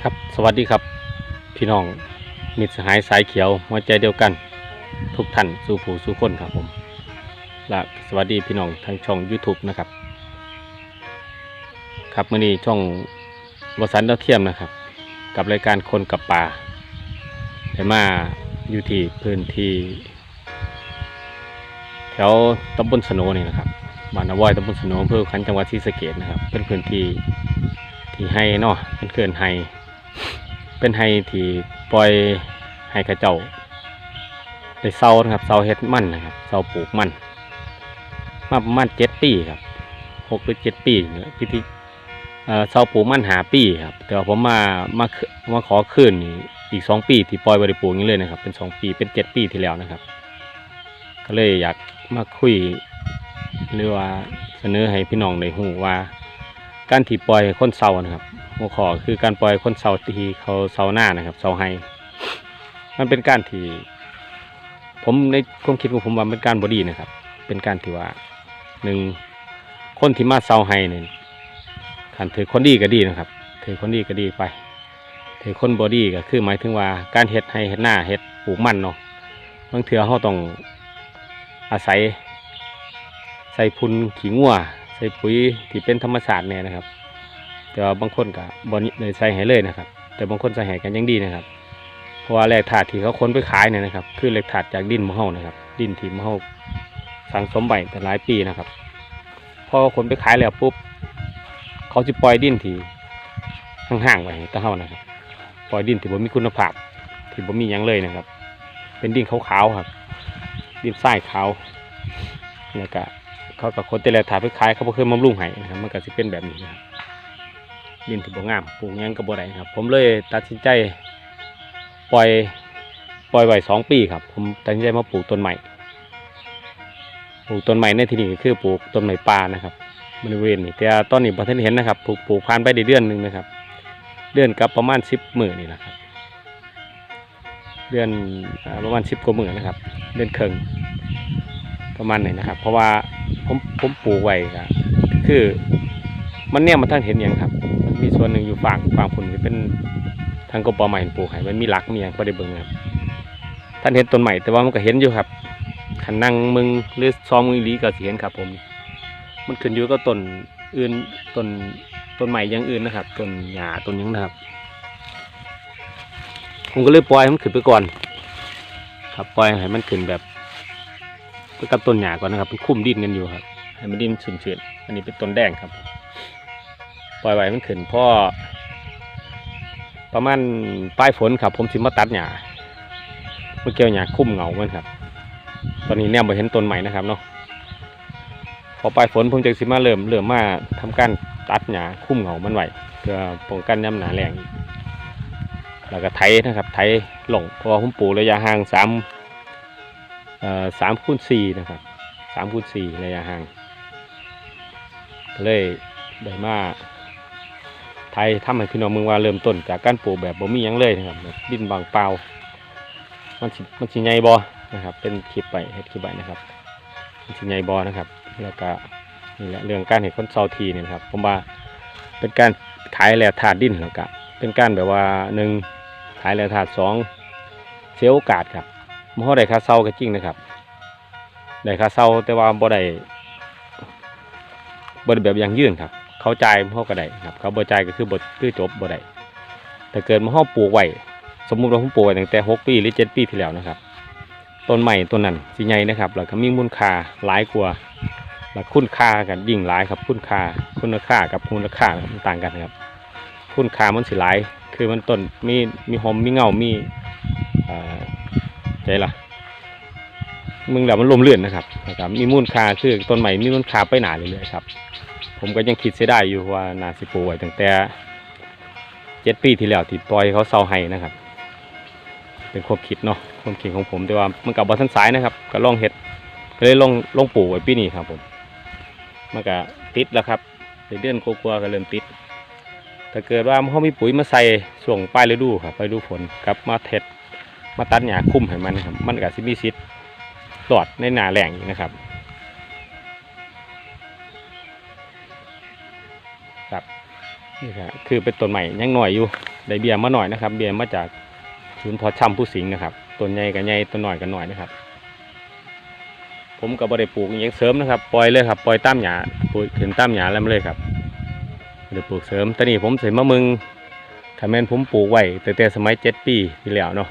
ครับสวัสดีครับ พี่น้องมิตรสหายสายเขียวหัวใจเดียวกัน ทุกท่านสู่ผู้สู่คนครับผมและสวัสดีพี่น้องทางช่อง YouTube นะครับ ครับมื่อนี้ช่องวสันต์ดาวเทียมนะครับ กับรายการคนกับป่าได้มาอยู่ที่พื้นที่ แถวตำบลสโนนี่นะครับ บ้านนาวอยตำบลสนอำเภอขันจังหวัดศรีสะเกษนะครับ เป็นพื้นที่ที่ให้เนาะเป็นเขื่อนให้เป็นให้ที่ปล่อยให้เข้าเจ้าได้เซานะครับเซาเฮ็ดมันนะครับเซาปลูกมันมาประมาณเจ็ดปีครับหกหรือเจ็ดปีเนี่ยพิธีเอ่อเซาปลูกมันหาปีครับแต่ว่าผมมามามาขอคืนนี่อีกสองปีที่ปล่อยบริปลูกอย่างนี้เลยนะครับ เป็นสองปีเป็นเจ็ดปีที่แล้วนะครับ ก็เลยอยากมาคุย หรือว่าเสนอให้พี่น้องได้หูว่า การที่ปล่อยคนเซานะครับหัวข้อคือการปล่อยคนเสาทีเขาเสาหน้านะครับเสาไฮมันเป็นการที่ ผมในความคิดของผมว่าเป็นการบอดีนะครับ เป็นการที่ว่าหนึ่งคนที่มาเสาไฮเนี่ยขันถือคนดีก็ดีนะครับ ถือคนดีก็ดีไป ถือคนบอดีก็คือหมายถึงว่าการเฮ็ดให้เฮ็ดหน้าเฮ็ดปลูกมันเนาะบางเถื่อเขาต้องอาศัย ใส่พุนขี้งัวใส่ปุ๋ยที่เป็นธรรมชาติเนี่ยนะครับ แต่ว่าบางคนก็บบอเลยใส่ให้เลยนะครับ แต่บางคนใส่ให้กันยังดีนะครับ เพราะว่าแหลกถาดที่เขาค้นไปขายเนี่ยนะครับ คือแหลกถาดจากดินมะเฮานะครับ ดินที่มะเฮาสั่งสมใบแต่หลายปีนะครับพอคนไปขายแล้วปุ๊บเขาจะปล่อยดินที่ห่างๆไว้ให้แตะเฮานะครับ ปล่อยดินที่บ่มีคุณภาพ ที่บ่มียังเลยนะครับ เป็นดินขาวๆครับ ดินทรายขาวแล้วก็ เขากับคนแต่ละถาดไปขายเขาบ่เคยบำรุงให้นะครับมันก็สิเป็นแบบนี้นะครับดินที่บ่งามปลูกยังก็บ่ได้ครับ ผมเลยตัดสินใจปล่อยปล่อยไว้สองปีครับ ผมตัดสินใจมาปลูกต้นใหม่ปลูกต้นใหม่ในที่นี้ก็คือปลูกต้นใหม่ปลานะครับบริเวณนี้แต่ตอนนี้บ่ทันเห็นนะครับปลูกปลูกผ่านไปได้เดือนหนึ่งนะครับ เดือนกับประมาณสิบหมื้อนี่นะครับ เดือนประมาณสิบกว่าหมื้อนะครับ เดือนครึ่งประมาณนี้นะครับ เพราะว่า ผมผมปลูกไว้ก็คือมันเนี่ยมันท่านเห็นอย่างครับ มีส่วนหนึ่งอยู่ฝั่งฝั่งผุนเป็นทางกบปใหม่ปลูกให้มันมีหลักมีอย่างก็ได้เบิ่งครับท่านเห็นต้นใหม่แต่ว่ามันก็เห็นอยู่ครับขันนั่งมึงหรือซองมึงอีหลีก็เห็นครับ ผม มันขึ้นอยู่กับต้นอื่นต้นต้นใหม่อย่างอื่นนะครับต้นหญ้าต้นยังนะครับ ผมก็เลยปล่อยให้มันขึ้นไปก่อน ครับปล่อยให้มันขึ้นแบบ กับต้นหญ้าก่อนนะครับมันคุ้มดินกันอยู่ครับให้มันดินชื้นๆอันนี้เป็นต้นแดงครับ ปล่อยไว้มันขึ้นพ่อประมาณปลายฝนครับ ผมสิมาตัดหญ้าเมื่อเกี่ยวหญ้าคุ้มเหงามันครับ ตอนนี้เนี่ยมาเห็นต้นใหม่นะครับเนาะพอปลายฝนผมจะสิมาเริ่มเริ่มมาทำการตัดหญ้าคุ้มเหงามันไว้เพื่อป้องกันย้ำหนาแรงแล้วก็ไถนะครับ ไถหลงเพราะว่าผมปลูกระยะห่างสาม สามคูณสี่นะครับสามคูณสี่ระยะห่างเลยได้มาไทยทำให้พี่น้องเมืองว่าเริ่มต้นจากการปลูกแบบบ่มียังเลยนะครับดินบางเปล่ามันสิมันสิใหญ่บ่นะครับ เป็นคลิปไปเฮ็ดคลิปไปนะครับมันสิใหญ่บ่นะครับ แล้วก็นี่แหละเรื่องการเห็นคนเซาทีนี่นะครับ ผมว่าเป็นการขายแหล่ธาตุดินแล้วก็เป็นการแบบว่าหนึ่งขายแหล่ธาตุสองเสียโอกาสครับ มันเขาได้ค่าเซาก็จริงนะครับได้ค่าเซาแต่ว่าบ่ได้บริแบบย่างยื่นครับ เขาจ่ายเขาก็ได้ครับ เขาบ่จ่ายก็คือบทคือจบบ่ได้แต่เกิดมาห้อปลูกไว้สมมุติว่าผมปลูกไว้ตั้งแต่หกปีหรือเจ็ดปีที่แล้วนะครับต้นใหม่ต้นนั้นสิใหญ่นะครับแล้วก็มีมูลค่าหลายกว่าแล้วคุณค่ากันยิ่งหลายครับ คุณค่าคุณค่ากับมูลค่ามันต่างกันครับ คุณค่ามันสิหลายคือมันต้นมีมีหอมมีเงามีอ่า ใจล่ะมึงแล้วมันลมเลื่อนนะครับนะครับมีมูลค่าคือต้นใหม่มีมูลค่าไปหนาเรื่อยๆครับ ผมก็ยังคิดเสียดายอยู่ว่านาสิปูไว้ตั้งแต่เจ็ดปีที่แล้วที่ปล่อยเขาเซาให้นะครับ เป็นความคิดเนาะความคิดของผมแต่ว่ามันกับบอทันสายนะครับ ก็ลองเห็ดก็เลยลองลองปลูกไว้ปีนี้ครับผมมันก็ติดแล้วครับเดือนกลัวๆก็เริ่มติด ถ้าเกิดว่าเขามีปุ๋ยมาใส่ช่วงปลายฤดูครับปลายฤดูฝนกลับมาเท็ด มาตัดหญ้าคุ้มให้มันครับ มันก็ซิมิซิดตอดในนาแหล่งอีกนะครับ ครับนี่ครับคือเป็นต้นใหม่ยังหน่อยอยู่ได้เบียร์มาหน่อยนะครับ เบียร์มาจากชุนพอช่ำผู้สิงนะครับต้นใหญ่กับใหญ่ต้นหน่อยกับหน่อยนะครับ ผมกับบริปลูกอย่างเสริมนะครับปล่อยเลยครับปล่อยตามหยาปล่อยถึงตามหยาแล้วมาเลยครับบริปลูกเสริมตอนนี้ผมใส่มมะมึงถ้าแม่นผมปลูกไว้แต่แต่สมัยเจ็ดปีที่แล้วเนาะ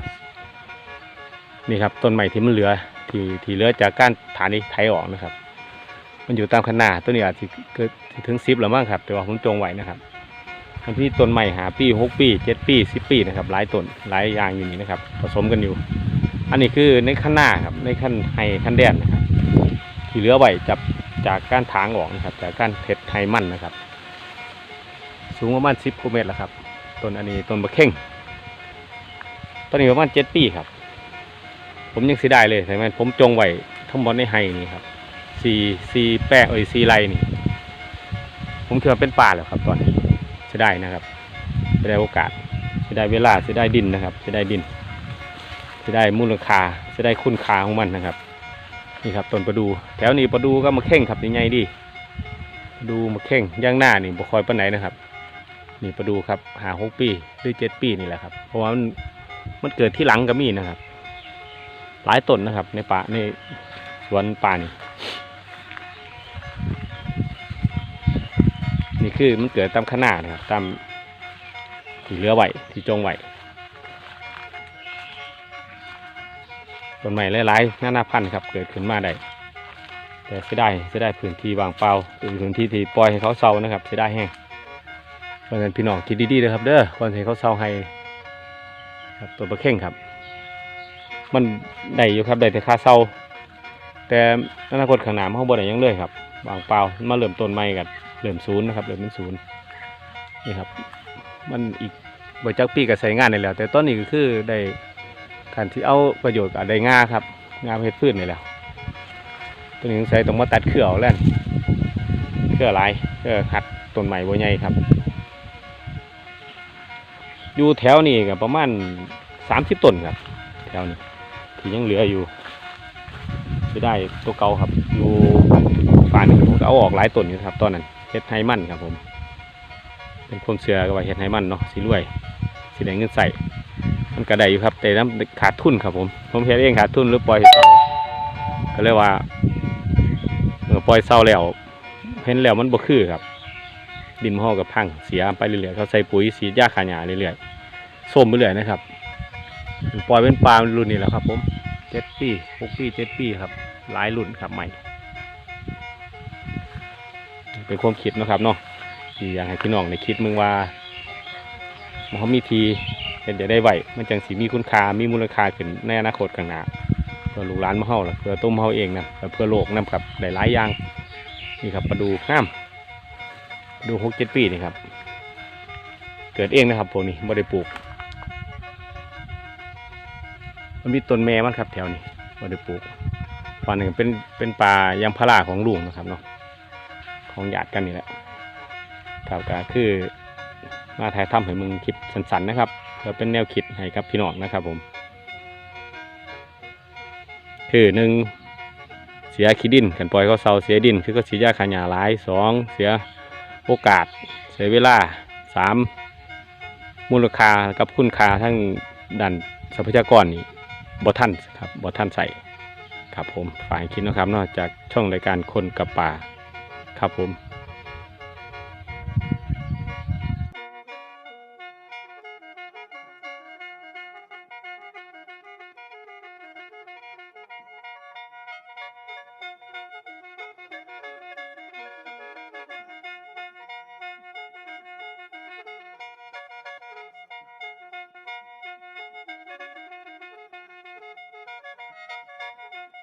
นี่ครับต้นใหม่ที่มันเหลือที่ที่เหลือจากการฐานนี้ไถออกนะครับ มันอยู่ตามขนาดต้นนี้อาจจะเกิดถึงสิบแล้วมั้งครับ แต่ว่าผมจงไว้นะครับมันที่ต้นใหม่หาปีหกปีเจ็ดปีสิบปีนะครับหลายต้นหลายอย่างอยู่นี่นะครับ ผสมกันอยู่ อันนี้คือในขั้นหน้าครับในขั้นไฮขั้นแดนนะครับ ที่เหลือไว้จับจากการถางออกนะครับ จากการเท็ดไฮมันนะครับ สูงประมาณสิบเมตรแล้วครับต้นอันนี้ต้นบะเข่งต้นนี้ประมาณเจ็ดปีครับ ผมยังเสียดายเลยแต่มันผมจงไวทั้งหมดในไฮนี่ครับซีซีแป้งเอ้ยซีไรนี่ ผมคิดว่าเป็นป่าแล้วครับ ตอนนี้จะได้นะครับจะได้โอกาสจะได้เวลาจะได้ดินนะครับจะได้ดินจะได้มูลค่าจะได้คุณค่าของมันนะครับ นี่ครับต้นประดู แถวนี้ประดูก็มาเข่งครับยังไงดี ดูมาเข่งย่างหน้านี่บ่คอยปานไหนนะครับนี่ประดูครับหาหกปีหรือเจ็ดปีนี่แหละครับ เพราะว่ามันมันเกิดที่หลังก็มีนะครับ หลายต้นนะครับ ในป่าในสวนป่านี่นี่คือมันเกิดตามขนาดนะครับตามที่เลือไหวที่จงไหวต้นใหม่หลายๆนานาพันธุ์ครับเกิดขึ้นมาได้แต่เสียดายเสียดายพื้นที่ว่างเปล่าหรือพื้นที่ที่ปล่อยให้เขาเซานะครับเสียดายแห้งเพราะฉะนั้นพี่น้องคิดดีๆนะครับ เด้อก่อนที่เขาเซาให้ครับตัวประเข่งครับ มันได้อยู่ครับได้แต่ค่าเซาแต่อนาคตข้างหน้ามันเขาบ่ได้ยังเลยครับวางเปล่ามาเริ่มต้นใหม่กันเริ่มศูนย์นะครับเริ่มเป็นศูนย์นี่ครับ มันอีกบจักปีก็ใช้งานได้แล้ว แต่ตอนนี้ก็คือได้การที่เอาประโยชน์กับได้ง่าครับงาเพชรพืชนี่แหล้วตัวนี้ใช้ต้องมาตัดเครืออแล้วเครือลายเครือหัดต้นใหม่บัวใหญ่ครับ อยู่แถวนี้ก็ประมาณสามสิบต้นครับ แถวนี้ ที่ยังเหลืออยู่จะได้ตัวเก่าครับ อยู่ฝ่าหนึ่งผมก็เอาออกหลายต้นอยู่ครับ ตอนนั้นเฮ็ดไฮมันครับผม เป็นคนเสือก็ว่าเฮ็ดไฮมันเนาะสีรวยสีแดงเงินใส่มันก็ไดอยู่ครับ แต่น้ำขาดทุนครับผม ผมเฮ็ดเองขาดทุนหรือปล่อยเศร้าก็เลยว่าปล่อยเศร้าแล้วเห็นแล้วมันบ่คือครับ ดินห่อกับพังเสียไปเรื่อยๆเขาใส่ปุ๋ยสีดยาขาหญ้าเรื่อยๆส้มไปเรื่อยนะครับ ปล่อยเป็นปลารุ่นนี้แหละครับ ผมเจ็ดปีหกปีเจ็ดปีครับ หลายรุ่นครับใหม่ เป็นความคิดนะครับเนาะที่อยากให้พี่น้องได้คิดมึงว่าเขามีทีเป็นจะได้ไหวมันจังสีมีคุณค่ามีมูลค่าขึ้นในอนาคตข้างหน้าเพื่อลูกหลานมาเฮาล่ะเพื่อต้มเฮาเองนะและเพื่อโลกนํครับหลายๆอย่างนี่ครับมาดูห้าม ดูหกเจ็ดปีนี่ครับ เกิดเองนะครับพวกนี้ไม่ได้ปลูก มันมีต้นแม่มันครับแถวนี้ม่ได้ปลูกฝั่งหนึ่งเป็นเป็นป่ายางพาราของลุงนะครับเนาะของญาติกันนี่แหละครับก็คือมาถ่ายทำให้มึงคิดสันๆนะครับเพื่อเป็นแนวคิดให้กับพี่น้องนะครับผม คือหนึ่งเสียขี้ดินกันปล่อยเขาเซาเสียดิน คือก็เสียยาขายาหลายสองเสียโอกาส เสียเวลาสามมูลค่ากับคุณค่าทั้งด้านทรัพยากรนี่ บ่ทันครับบ่ทันใส่ครับผมฝ่ายคิดนะครับนอกจากช่องรายการคนกับป่าครับผม